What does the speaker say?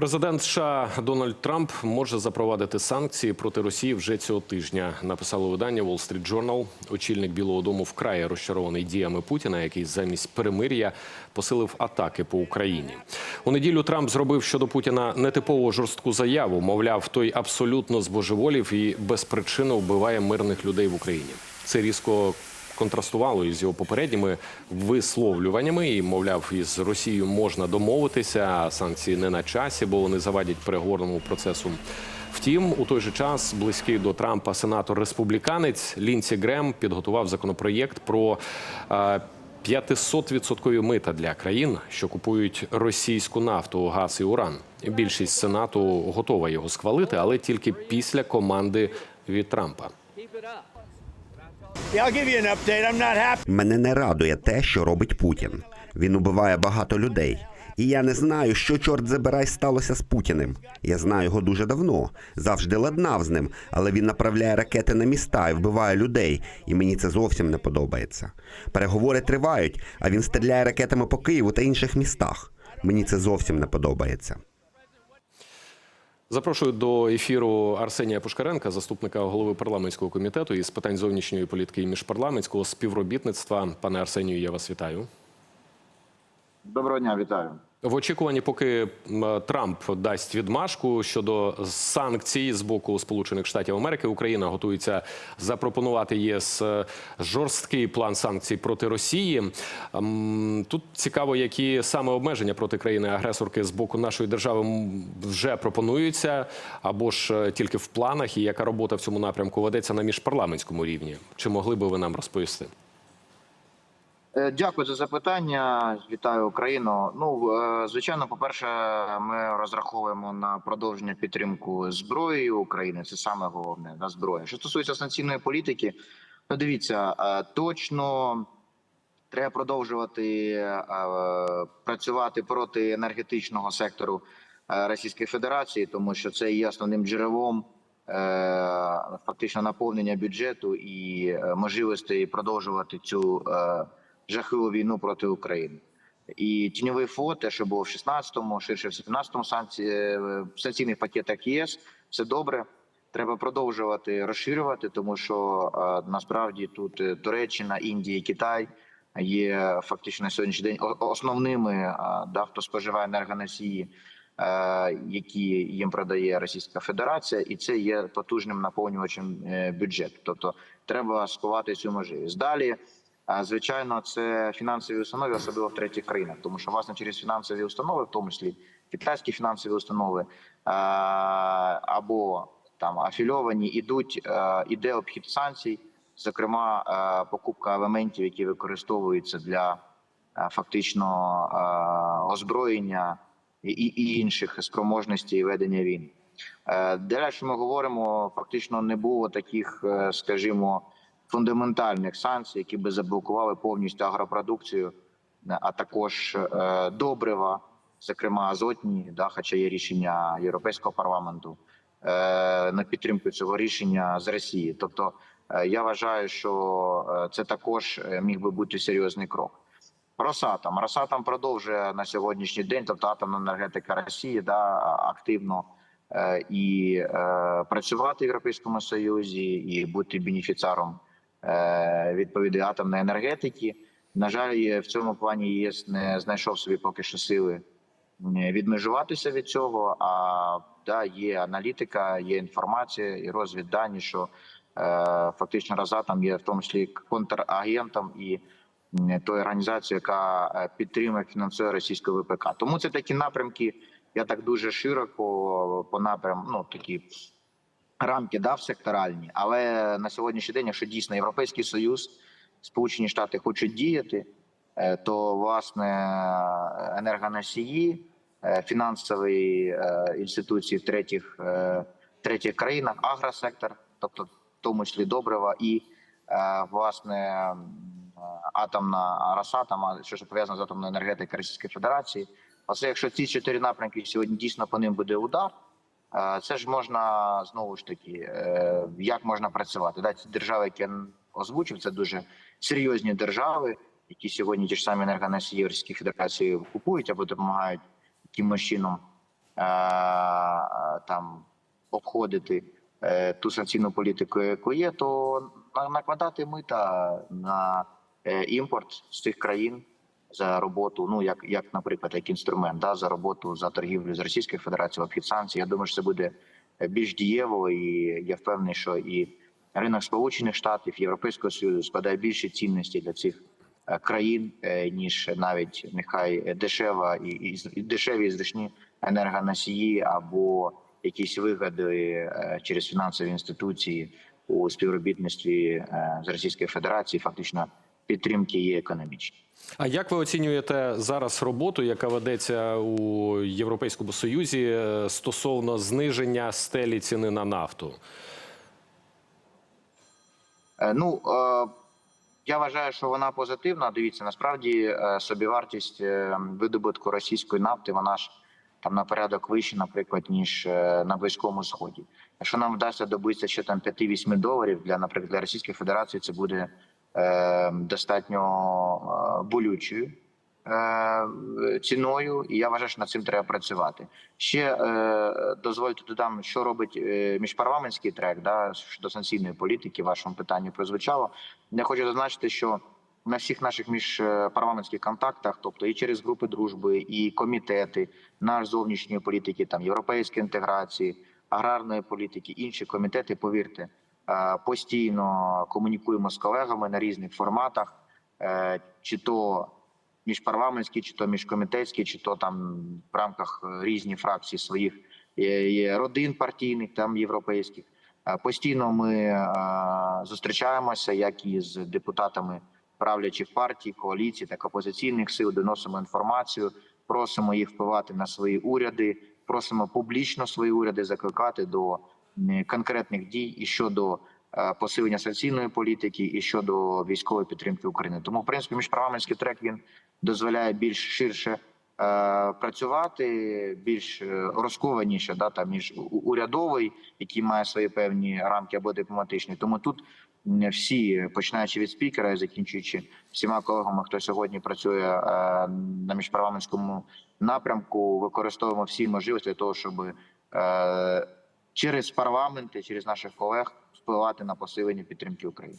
Президент США Дональд Трамп може запровадити санкції проти Росії вже цього тижня. Написало видання Wall Street Journal. Очільник Білого Дому вкрай розчарований діями Путіна, який замість перемир'я посилив атаки по Україні. У неділю Трамп зробив щодо Путіна нетипово жорстку заяву. Мовляв, той абсолютно збожеволів і без причини вбиває мирних людей в Україні. Це різко контрастувало із його попередніми висловлюваннями. І мовляв, із Росією можна домовитися, санкції не на часі, бо вони завадять переговорному процесу. Втім, у той же час близький до Трампа сенатор республіканець Лінсі Грем підготував законопроєкт про. е, 500% мита для країн, що купують російську нафту, газ і уран. Більшість сенату готова його схвалити, але тільки після команди від Трампа. Мене не радує те, що робить Путін. Він убиває багато людей. І я не знаю, що чорт забирай сталося з Путіним. Я знаю його дуже давно, завжди ладнав з ним, але він направляє ракети на міста і вбиває людей, і мені це зовсім не подобається. Переговори тривають, а він стріляє ракетами по Києву та інших містах. Мені це зовсім не подобається. Запрошую до ефіру Арсенія Пушкаренка, заступника голови парламентського комітету із питань зовнішньої політики і міжпарламентського співробітництва. Пане Арсенію, я вас вітаю. Доброго дня, вітаю. В очікуванні, поки Трамп дасть відмашку щодо санкцій з боку Сполучених Штатів Америки, Україна готується запропонувати ЄС е, жорсткий план санкцій проти Росії. Тут цікаво, які саме обмеження проти країни-агресорки з боку нашої держави вже пропонуються, або ж е, тільки в планах, і яка робота в цьому напрямку ведеться на міжпарламентському рівні. Чи могли би ви нам розповісти? Е, Дякую за запитання. Вітаю Україну. Ну е, звичайно, по перше, ми розраховуємо на продовження підтримку зброєю України. Це саме головне на зброя. Що стосується санкційної політики, то дивіться е, точно. Треба продовжувати працювати проти енергетичного сектору Російської Федерації, тому що це є основним джерелом фактично наповнення бюджету і можливостей продовжувати цю жахливу війну проти України. І тіньовий флот, те, що було в 16-му, ширше в 17-му санкці... е, санкційних пакетах ЄС, все добре. Треба продовжувати розширювати, тому що е, насправді тут е, Туреччина, Індія, Китай є фактично на сьогоднішній день основними, да, хто споживає енергоносії, які їм продає Російська Федерація, і це є потужним наповнювачем бюджету. Тобто треба сховати цю можливість. Далі, звичайно, це фінансові установи, особливо в третіх країнах, тому що власне через фінансові установи, в тому числі китайські фінансові установи, або там афільовані, ідуть е, іде обхід санкцій, зокрема е, покупка елементів, які використовуються для е, фактично озброєння і, інших спроможностей ведення війни. Е, Далі ми говоримо, фактично не було таких, скажімо, фундаментальних санкцій, які би заблокували повністю агропродукцію, е, а також е, добрива, зокрема азотні, да, хоча є рішення Європейського парламенту е, на підтримку цього рішення з Росії. Тобто, я вважаю, що це також міг би бути серйозний крок. Росатом Росатом продовжує на сьогоднішній день, тобто атомна енергетика Росії, да активно і е, працювати в Європейському Союзі, і бути бенефіціаром відповідної атомної енергетики. На жаль, в цьому плані ЄС не знайшов собі поки що сили е, відмежуватися від цього. А да, є аналітика, є інформація і розвіддані, що е, фактично Росатом є в тому числі контрагентом і м, тої організації, яка е, підтримує фінансує російське ВПК. Тому це такі напрямки. Я так дуже широко по напрям, ну такі рамки дав секторальні. Але на сьогоднішній день, якщо дійсно Європейський Союз, Сполучені Штати хочуть діяти, е, то власне енергоносії, е, фінансові е, інституції в третіх, третіх країнах, агросектор, тобто в тому числі добрива, і власне атомна Росатома, що ж пов'язано з атомною енергетикою Російської Федерації. Оце якщо ці чотири напрямки сьогодні дійсно по ним буде удар. Е, Це ж можна знову ж таки, е, як можна працювати. Да, ці держави, які я озвучив, це дуже серйозні держави, які сьогодні ті ж самі енергоносії Російської Федерації купують або допомагають якимось чином там обходити е, ту санкційну політику, яку є, то на- накладати мита на е, імпорт з цих країн за роботу, ну як, як наприклад, як інструмент, да, за роботу за торгівлю з Російською Федерацією, обхід санкцій. Я думаю, що це буде е, більш дієво, і я впевнений, що і ринок Сполучених Штатів, Європейського Союзу складає більше цінності для цих е, країн, е, ніж навіть нехай дешева і, і, дешеві і зручні енергоносії або якісь вигоди через фінансові інституції у співробітництві з Російською Федерацією, фактично підтримки є економічні. А як ви оцінюєте зараз роботу, яка ведеться у Європейському Союзі е, стосовно зниження стелі ціни на нафту? Е, Ну е, я вважаю, що вона позитивна. Дивіться, насправді собівартість видобутку російської нафти, вона ж там на порядок вище, наприклад, ніж на близькому сході. Якщо нам вдасться добитися ще там 5-8 доларів для, наприклад, для Російської Федерації, це буде достатньо е, болючою е, ціною, і я вважаю, що над цим треба працювати. Ще е, дозвольте додам, що робить міжпарламентський трек да, щодо санкційної політики. Вашому питанні прозвучало. Я хочу зазначити, що на всіх наших міжпарламентських контактах, тобто і через групи дружби, і комітети, наш зовнішньої політики, там європейської інтеграції, аграрної політики, інші комітети, повірте, постійно комунікуємо з колегами на різних форматах, е, чи то міжпарламентські, чи то міжкомітетські, чи то там в рамках е, різних фракцій своїх родин партійних, там європейських. Е, Постійно ми е, зустрічаємося, як і з депутатами правлячих партій, коаліцій, так опозиційних сил, доносимо інформацію, просимо їх впливати на свої уряди, просимо публічно свої уряди закликати до конкретних дій і щодо е, посилення санкційної політики, і щодо військової підтримки України. Тому, в принципі, міжпарламентський трек він дозволяє більш ширше. е, Працювати більш е, розкованіше, да там між урядовий, який має свої певні рамки або дипломатичні. Тому тут всі, починаючи від спікера і закінчуючи всіма колегами, хто сьогодні працює на міжпарламентському напрямку, використовуємо всі можливості для того, щоб через парламенти, через наших колег впливати на посилення підтримки України.